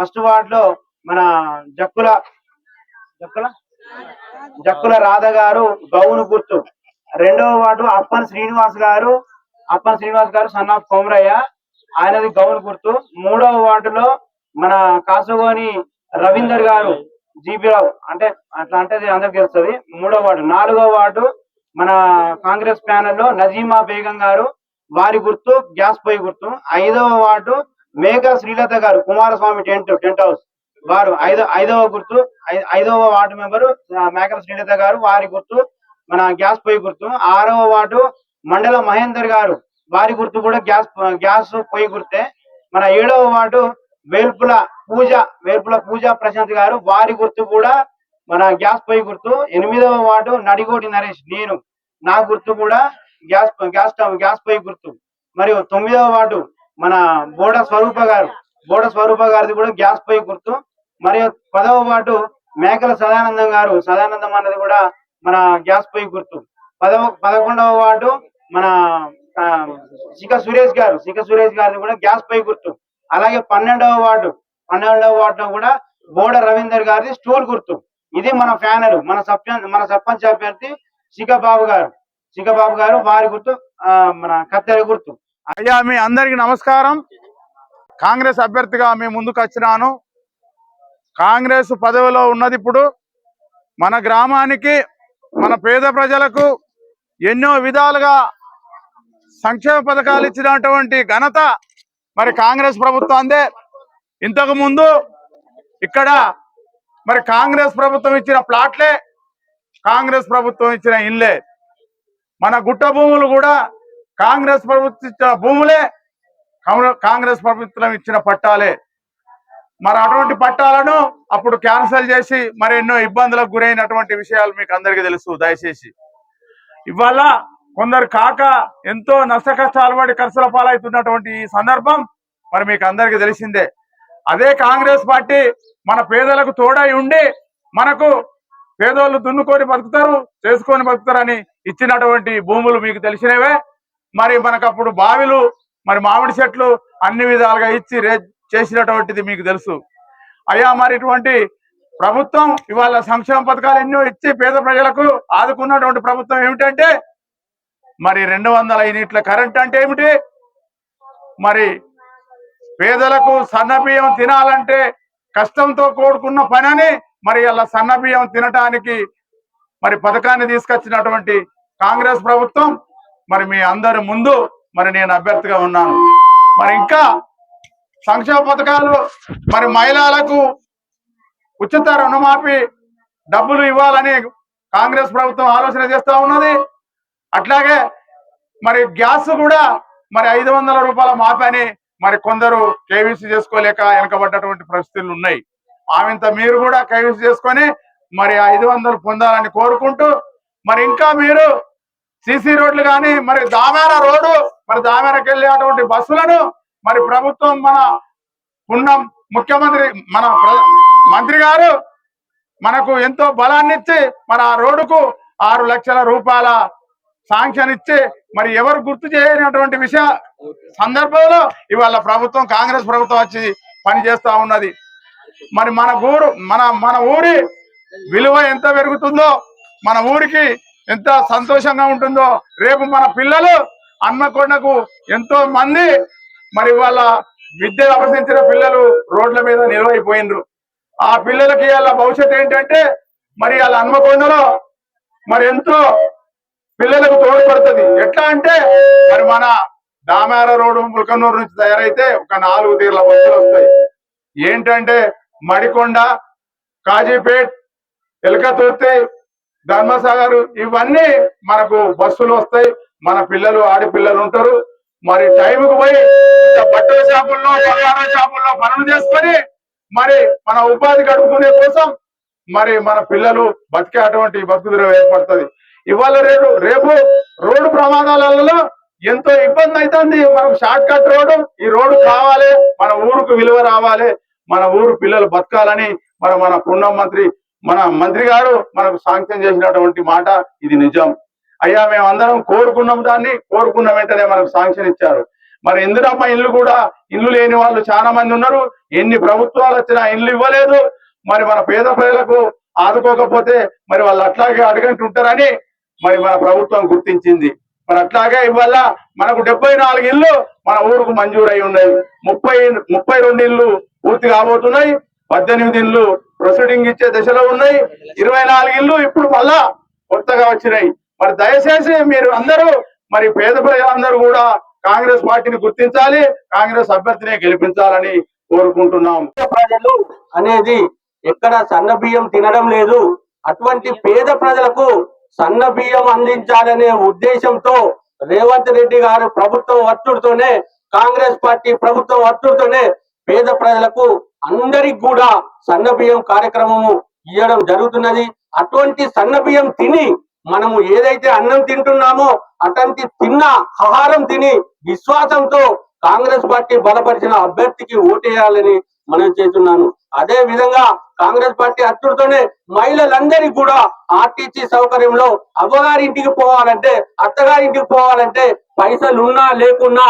First వార్డ్లో మన జక్కుల జక్కుల? జక్కుల రాధ గారు gown గుర్తు. రెండవ వార్డు అప్పన్ శ్రీనివాస్ గారు అప్పన్ శ్రీనివాస్ గారు సన్ ఆఫ్ కోమరయ్య. ఆయనది గౌను గుర్తు. మూడవ వార్డులో మన కాసుగోని రవీందర్ గారు జీపీ రావు. అంటే అట్లా అంటే అది అందరికి తెలుస్తుంది. మూడవ వార్డు. నాలుగవ వార్డు మన కాంగ్రెస్ ప్యానెల్లో నజీమా బేగం గారు. వారి గుర్తు గ్యాస్ పొయ్యి గుర్తు. ఐదవ వార్డు మేఘ శ్రీలత గారు కుమారస్వామి టెంట్ టెంట్ హౌస్ వారు ఐదో ఐదవ గుర్తు ఐ- ఐదవ వార్డు మెంబరు మేకల శ్రీలత గారు వారి గుర్తు మన గ్యాస్ పొయ్యి గుర్తు. ఆరవ వార్డు మండల మహేందర్ గారు వారి గుర్తు కూడా గ్యాస్ గ్యాస్ పొయ్యి గుర్తే. మన ఏడవ వార్డు వేల్పుల పూజ వేల్పుల పూజ ప్రశాంత్ గారు వారి గుర్తు కూడా మన గ్యాస్ పొయ్యి గుర్తు. ఎనిమిదవ వార్డు నడిగోటి నరేష్ నేను. నా గుర్తు కూడా గ్యాస్ గ్యాస్ స్టవ్ గ్యాస్ పొయ్యి గుర్తు. మరియు తొమ్మిదవ వార్డు మన బోడ స్వరూప గారు బోడ స్వరూప గారిది కూడా గ్యాస్ పొయ్యి గుర్తు. మరియు పదవ వార్డు మేకల సదానందం గారు సదానందం అన్నది కూడా మన గ్యాస్ పొయ్యి గుర్తు. పదవ పదకొండవ వార్డు మన శిఖ సురేష్ గారు శిఖ సురేష్ గారిది కూడా గ్యాస్ పొయ్యి గుర్తు. అలాగే పన్నెండవ వార్డు పన్నెండవ వార్డులో కూడా బోడ రవీందర్ గారిది స్టూల్ గుర్తు. ఇది మన ఫ్యానరు మన సర్పంచ్ మన సర్పంచ్ అభ్యర్థి శిఖబాబు గారు. శిఖబాబు గారు వారి గుర్తు ఆ, మన కత్తెర గుర్తు. అయ్యా మీ అందరికి నమస్కారం. కాంగ్రెస్ అభ్యర్థిగా మీ ముందుకు వచ్చినాను. కాంగ్రెస్ పదవిలో ఉన్నది ఇప్పుడు మన గ్రామానికి మన పేద ప్రజలకు ఎన్నో విధాలుగా సంక్షేమ పథకాలు ఇచ్చినటువంటి ఘనత మరి కాంగ్రెస్ ప్రభుత్వందే ఇంతకు ముందు ఇక్కడ మరి కాంగ్రెస్ ప్రభుత్వం ఇచ్చిన ప్లాట్లే కాంగ్రెస్ ప్రభుత్వం ఇచ్చిన ఇన్లే మన గుట్ట భూములు కూడా కాంగ్రెస్ ప్రభుత్వం ఇచ్చిన భూములే కాంగ్రె- కాంగ్రెస్ ప్రభుత్వం ఇచ్చిన పట్టాలే. మరి అటువంటి పట్టాలను అప్పుడు క్యాన్సిల్ చేసి మరి ఎన్నో ఇబ్బందులకు గురైనటువంటి విషయాలు మీకు అందరికీ తెలుసు దయచేసి. ఇవాళ కొందరు కాక ఎంతో నష్ట కష్టాలు పడి ఖర్చుల పాలవుతున్నటువంటి ఈ సందర్భం మరి మీకు అందరికీ తెలిసిందే. అదే కాంగ్రెస్ పార్టీ మన పేదలకు తోడై ఉండి మనకు పేదోళ్ళు దున్నుకొని బతుకుతారు చేసుకొని బతుకుతారని ఇచ్చినటువంటి భూములు మీకు తెలిసినవే. మరి మనకు అప్పుడు బావిలు మరి మామిడి చెట్లు అన్ని విధాలుగా ఇచ్చి చేసినటువంటిది మీకు తెలుసు. అయ్యా మరి ఇటువంటి ప్రభుత్వం ఇవాళ సంక్షేమ పథకాలు ఎన్నో ఇచ్చి పేద ప్రజలకు ఆదుకున్నటువంటి ప్రభుత్వం ఏమిటంటే మరి రెండు వందల యూనిట్ల కరెంట్ అంటే ఏమిటి? మరి పేదలకు సన్నబియ్యం తినాలంటే కష్టంతో కూడుకున్న పనని మరి అలా సన్నబియ్యం తినటానికి మరి పథకాన్ని తీసుకొచ్చినటువంటి కాంగ్రెస్ ప్రభుత్వం మరి మీ అందరి ముందు మరి నేను అభ్యర్థిగా ఉన్నాను. మరి ఇంకా సంక్షేమ పథకాలు మరి మహిళలకు ఉచిత రుణమాఫీ డబ్బులు ఇవ్వాలని కాంగ్రెస్ ప్రభుత్వం ఆలోచన చేస్తూ ఉన్నది. అట్లాగే మరి గ్యాస్ కూడా మరి ఐదు వందల రూపాయల మాఫీ మరి కొందరు కేవీసీ చేసుకోలేక వెనకబడ్డటువంటి పరిస్థితులు ఉన్నాయి. ఆమెంత మీరు కూడా కేవీసీ చేసుకొని మరి ఐదు వందలు పొందాలని కోరుకుంటూ మరి ఇంకా మీరు సిసి రోడ్లు కానీ మరి దామేర రోడ్డు మరి దామేరకు వెళ్ళేటువంటి బస్సులను మరి ప్రభుత్వం మన ఉన్న ముఖ్యమంత్రి మన మంత్రి గారు మనకు ఎంతో బలాన్ని ఇచ్చి మరి ఆ రోడ్డుకు ఆరు లక్షల రూపాయల శాంక్షన్ ఇచ్చి మరి ఎవరు గుర్తు చేయనటువంటి విషయ సందర్భంలో ఇవాళ ప్రభుత్వం కాంగ్రెస్ ప్రభుత్వం వచ్చి పని చేస్తా ఉన్నది. మరి మన ఊరు మన మన ఊరి విలువ ఎంత పెరుగుతుందో మన ఊరికి ఎంత సంతోషంగా ఉంటుందో. రేపు మన పిల్లలు అన్నకొండకు ఎంతో మంది మరి వాళ్ళ విద్య అభ్యసించిన పిల్లలు రోడ్ల మీద నిలవైపోయినరు. ఆ పిల్లలకి వాళ్ళ భవిష్యత్ ఏంటంటే మరి వాళ్ళ హన్మకొండలో మరి ఎంతో పిల్లలకు తోడ్పడుతుంది. ఎట్లా అంటే మరి మన దామేర రోడ్డు ములకనూరు నుంచి తయారైతే ఒక నాలుగు తీర్ల బస్సులు వస్తాయి. ఏంటంటే మడికొండ కాజీపేట్ ఎలకతుర్తి ధర్మసాగర్ ఇవన్నీ మనకు బస్సులు వస్తాయి. మన పిల్లలు ఆడపిల్లలు ఉంటారు. మరి టైంకు పోయి బట్టల షాపుల్లో బంగారం షాపుల్లో పనులు చేసుకొని మరి మన ఉపాధి గడుపుకునే కోసం మరి మన పిల్లలు బతికే అటువంటి బతుకుదల ఏర్పడుతుంది. ఇవాళ రేపు రేపు రోడ్డు ప్రమాదాలలో ఎంతో ఇబ్బంది అవుతుంది మనకు షార్ట్ కట్ రోడ్డు ఈ రోడ్డు కావాలి. మన ఊరుకు విలువ రావాలి. మన ఊరు పిల్లలు బతకాలని మన మన పుణ్యం మంత్రి మన మంత్రి గారు మనకు సాంక్షన్ చేసినటువంటి మాట ఇది నిజం. అయ్యా మేము అందరం కోరుకున్నాం దాన్ని కోరుకున్న వెంటనే మనకు సాంక్షన్ ఇచ్చారు. మరి ఇందిరమ్మ ఇల్లు కూడా ఇల్లు లేని వాళ్ళు చాలా మంది ఉన్నారు. ఎన్ని ప్రభుత్వాలు వచ్చినా ఇల్లు ఇవ్వలేదు. మరి మన పేద ప్రజలకు ఆదుకోకపోతే మరి వాళ్ళు అట్లాగే అడగంటుంటారని మరి మన ప్రభుత్వం గుర్తించింది. మరి అట్లాగే ఇవాళ మనకు డెబ్బై నాలుగు ఇల్లు మన ఊరుకు మంజూరు అయి ఉన్నాయి. ముప్పై ముప్పై రెండు ఇల్లు పూర్తి కాబోతున్నాయి. పద్దెనిమిది ఇల్లు ప్రొసీడింగ్ ఇచ్చే దశలో ఉన్నాయి. ఇరవై నాలుగు ఇల్లు ఇప్పుడు మళ్ళా కొత్తగా వచ్చినాయి. మరి దయచేసి మీరు అందరూ మరి పేద ప్రజలందరూ కూడా కాంగ్రెస్ పార్టీని గుర్తించాలి కాంగ్రెస్ అభ్యర్థిని గెలిపించాలని కోరుకుంటున్నాం. ప్రజలు అనేది ఎక్కడ సన్న బియ్యం తినడం లేదు. అటువంటి పేద ప్రజలకు సన్న బియ్యం అందించాలనే ఉద్దేశంతో రేవంత్ రెడ్డి గారు ప్రభుత్వం ఒత్తిడితోనే కాంగ్రెస్ పార్టీ ప్రభుత్వం ఒత్తిడితోనే పేద ప్రజలకు అందరికి కూడా సన్న బియ్యం కార్యక్రమము ఇవ్వడం జరుగుతున్నది. అటువంటి సన్న బియ్యం తిని మనము ఏదైతే అన్నం తింటున్నామో అటువంటి తిన్న ఆహారం తిని విశ్వాసంతో కాంగ్రెస్ పార్టీ బలపరిచిన అభ్యర్థికి ఓటేయాలని మనం చేస్తున్నాను. అదే విధంగా కాంగ్రెస్ పార్టీ అత్తుడితోనే మహిళలందరికీ కూడా ఆర్టీసీ సౌకర్యంలో అవ్వగారింటికి పోవాలంటే అత్తగారింటికి పోవాలంటే పైసలు ఉన్నా లేకున్నా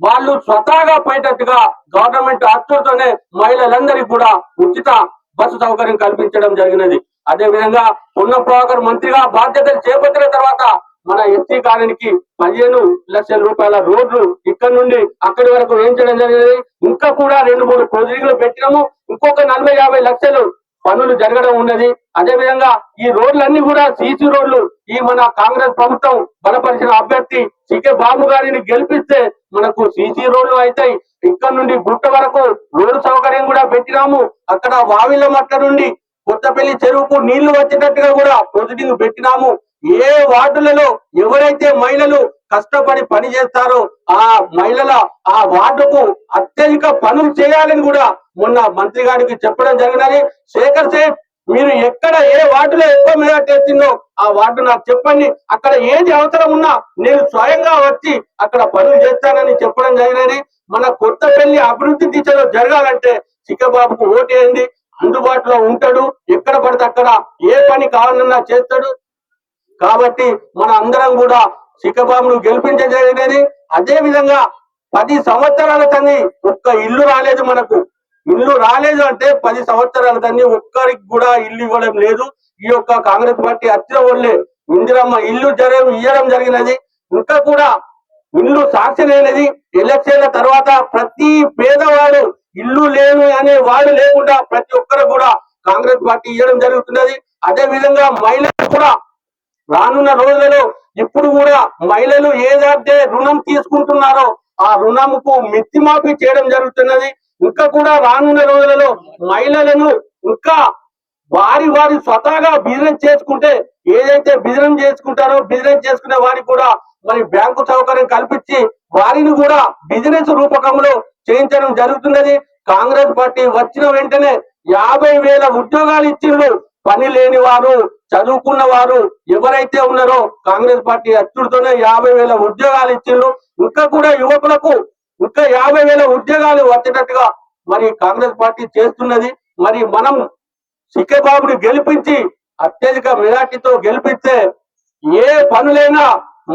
వాళ్ళు స్వతహాగా పోయేటట్టుగా గవర్నమెంట్ అత్తుడితోనే మహిళలందరికీ కూడా ఉచిత బస్సు సౌకర్యం కల్పించడం జరిగినది. అదే విధంగా పొన్న ప్రభాకర్ మంత్రిగా బాధ్యతలు చేపట్టిన తర్వాత మన ఎస్టీ కాలనీకి పదిహేను లక్షల రూపాయల రోడ్లు ఇక్కడ నుండి అక్కడి వరకు వేయించడం జరిగింది ఇంకా కూడా రెండు మూడు ప్రాజెక్టులు పెట్టినాము. ఇంకొక నలభై యాభై లక్షలు పనులు జరగడం ఉన్నది. అదే విధంగా ఈ రోడ్లన్నీ కూడా సీసీ రోడ్లు. ఈ మన కాంగ్రెస్ ప్రభుత్వం బలపరిచిన అభ్యర్థి సికే బాబు గారిని గెలిపిస్తే మనకు సీసీ రోడ్లు అవుతాయి. ఇక్కడ నుండి గుట్ట వరకు రోడ్డు సౌకర్యం కూడా పెట్టినాము. అక్కడ వావిల మట్ల నుండి కొత్తపల్లి చెరువుకు నీళ్ళు వచ్చేటట్టుగా కూడా ప్రొసీడింగ్ పెట్టినాము. ఏ వార్డులలో ఎవరైతే మహిళలు కష్టపడి పని చేస్తారో ఆ మహిళల ఆ వార్డుకు అత్యధిక పనులు చేయాలని కూడా మొన్న మంత్రి గారికి చెప్పడం జరిగినది. శేఖర్ సేఠ్ మీరు ఎక్కడ ఏ వార్డులో ఎక్కువ మెజార్టీ వచ్చిందో ఆ వార్డు నాకు చెప్పండి. అక్కడ ఏది అవసరం ఉన్నా నేను స్వయంగా వచ్చి అక్కడ పనులు చేస్తానని చెప్పడం జరిగినది. మన కొత్త పెళ్ళి అభివృద్ధి దిశలో జరగాలంటే చిక్కబాబుకు ఓటేయండి. అందుబాటులో ఉంటాడు. ఎక్కడ పడితే అక్కడ ఏ పని కావాలన్నా చేస్తాడు. కాబట్టి మన అందరం కూడా శిఖబాబును గెలిపించగలిగినది. అదే విధంగా పది సంవత్సరాల తన్ని ఒక్క ఇల్లు రాలేదు మనకు. ఇల్లు రాలేదు అంటే పది సంవత్సరాల తన్ని ఒక్కరికి కూడా ఇల్లు ఇవ్వడం లేదు. ఈ యొక్క కాంగ్రెస్ పార్టీ వచ్చిన వాళ్ళే ఇందిరమ్మ ఇల్లు జర ఇవ్వడం జరిగినది. ఇంకా కూడా ఇల్లు సాక్షి లేనిది ఎలక్షన్ల తర్వాత ప్రతి పేదవాడు ఇల్లు లేను అనే వాడు లేకుండా ప్రతి ఒక్కరు కూడా కాంగ్రెస్ పార్టీ ఇవ్వడం జరుగుతున్నది. అదే విధంగా మహిళలు కూడా రానున్న రోజులలో ఇప్పుడు కూడా మహిళలు ఏదైతే రుణం తీసుకుంటున్నారో ఆ రుణముకు మిత్తి మాఫీ చేయడం జరుగుతున్నది. ఇంకా కూడా రానున్న రోజులలో మహిళలను ఇంకా వారి వారి స్వతహాగా బిజినెస్ చేసుకుంటే ఏదైతే బిజినెస్ చేసుకుంటారో బిజినెస్ చేసుకునే వారికి కూడా మరి బ్యాంకు సౌకర్యం కల్పించి వారిని కూడా బిజినెస్ రూపకంలో చేయించడం జరుగుతున్నది. కాంగ్రెస్ పార్టీ వచ్చిన వెంటనే యాభై వేల ఉద్యోగాలు ఇచ్చిండ్రు. పని లేని వారు చదువుకున్న వారు ఎవరైతే ఉన్నారో కాంగ్రెస్ పార్టీ అచ్చుడితోనే యాభై వేల ఉద్యోగాలు ఇచ్చిండ్రు. ఇంకా కూడా యువకులకు ఇంకా యాభై వేల ఉద్యోగాలు వచ్చేటట్టుగా మరి కాంగ్రెస్ పార్టీ చేస్తున్నది. మరి మనం బాబుని గెలిపించి అత్యధిక మెజార్టీతో గెలిపిస్తే ఏ పనులైనా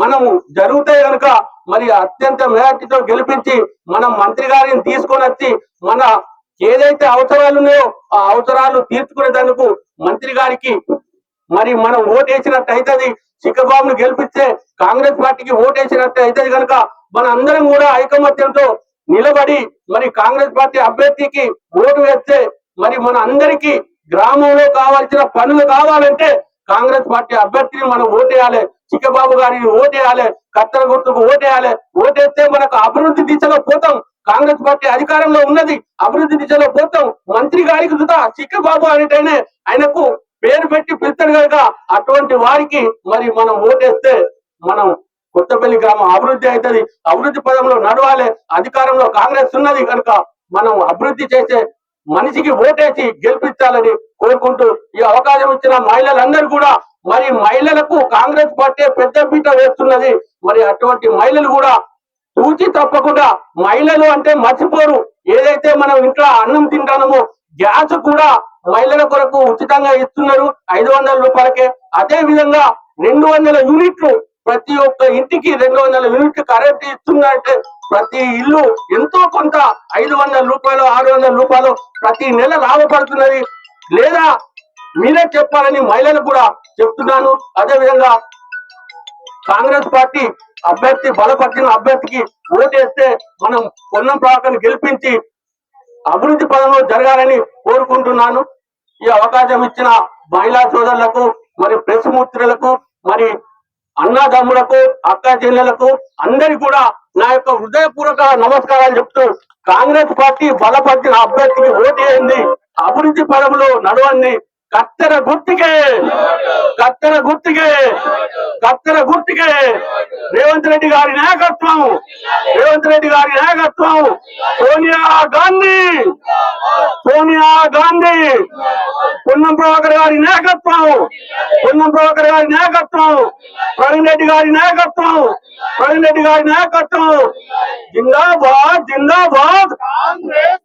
మనము జరుగుతాయి కనుక మరి అత్యంత మెజార్టీతో గెలిపించి మనం మంత్రి గారిని తీసుకొని వచ్చి మన ఏదైతే అవసరాలు ఉన్నాయో ఆ అవసరాలు తీర్చుకునేందుకు మంత్రి గారికి మరి మనం ఓటేసినట్టు అవుతుంది చిక్కబాబును గెలిపిస్తే కాంగ్రెస్ పార్టీకి ఓటేసినట్టు అవుతుంది కనుక మన అందరం కూడా ఐకమత్యంతో నిలబడి మరి కాంగ్రెస్ పార్టీ అభ్యర్థికి ఓటు వేస్తే మరి మన అందరికీ గ్రామంలో కావాల్సిన పనులు కావాలంటే కాంగ్రెస్ పార్టీ అభ్యర్థిని మనం ఓటేయాలి చిక్కబాబు గారిని ఓటేయాలి కత్తెర గుర్తుకు ఓటేయాలి. ఓటేస్తే మనకు అభివృద్ధి దిశలో పోతాం. కాంగ్రెస్ పార్టీ అధికారంలో ఉన్నది అభివృద్ధి దిశలో పోతాం మంత్రి గారికి చూద్దా చిక్కబాబు అనేటైనా ఆయనకు పేరు పెట్టి పిలుస్తాడు కనుక అటువంటి వారికి మరి మనం ఓటేస్తే మనం కొత్తపల్లి గ్రామం అభివృద్ధి అవుతుంది. అభివృద్ధి పదంలో నడవాలి అధికారంలో కాంగ్రెస్ ఉన్నది కనుక మనం అభివృద్ధి చేసే మనిషికి ఓటేసి గెలిపించాలని కోరుకుంటూ ఈ అవకాశం ఇచ్చిన మహిళలందరూ కూడా మరి మహిళలకు కాంగ్రెస్ పార్టీ పెద్ద పీట వేస్తున్నది. మరి అటువంటి మహిళలు కూడా తూచి తప్పకుండా మహిళలు అంటే మర్చిపోరు. ఏదైతే మనం ఇంట్లో అన్నం తింటామో గ్యాస్ కూడా మహిళల కొరకు ఉచితంగా ఇస్తున్నారు ఐదు వందల రూపాయలకే. అదే విధంగా రెండు వందల యూనిట్లు ప్రతి ఒక్క ఇంటికి రెండు వందల యూనిట్లు కరెంట్ ఇస్తున్నారంటే ప్రతి ఇల్లు ఎంతో కొంత ఐదు వందల రూపాయలు ఆరు వందల రూపాయలు ప్రతి నెల లాభపడుతున్నది. లేదా మీరే చెప్పాలని మహిళలు కూడా చెప్తున్నాను. అదే విధంగా కాంగ్రెస్ పార్టీ అభ్యర్థి బలపరిచిన అభ్యర్థికి ఓటేస్తే మనం పొన్నం ప్రభాకర్ని గెలిపించి అభివృద్ధి పదంలో జరగాలని కోరుకుంటున్నాను. ఈ అవకాశం ఇచ్చిన మహిళా సోదరులకు మరి ప్రెస్ మూర్తులకు మరి అన్నదమ్ములకు అక్క చెల్లెలకు అందరి కూడా నా యొక్క హృదయపూర్వక నమస్కారాలు చెప్తూ కాంగ్రెస్ పార్టీ బలపరిచిన అభ్యర్థికి ఓటేయండి అభివృద్ధి పదంలో నడవండి. కత్తెర గుర్తికే. కత్తెర గుర్తికే. కత్తెర గుర్తికే. రేవంత్ రెడ్డి గారి నాయకత్వం. రేవంత్ రెడ్డి గారి నాయకత్వం. సోనియా గాంధీ. సోనియా గాంధీ. పొన్నం ప్రభాకర్ గారి నాయకత్వం. పొన్నం ప్రభాకర్ గారి నాయకత్వం. ప్రవీణ్ రెడ్డి గారి నాయకత్వం. ప్రవీణ్ రెడ్డి గారి నాయకత్వం. జిందాబాద్ జిందాబాద్. కాంగ్రెస్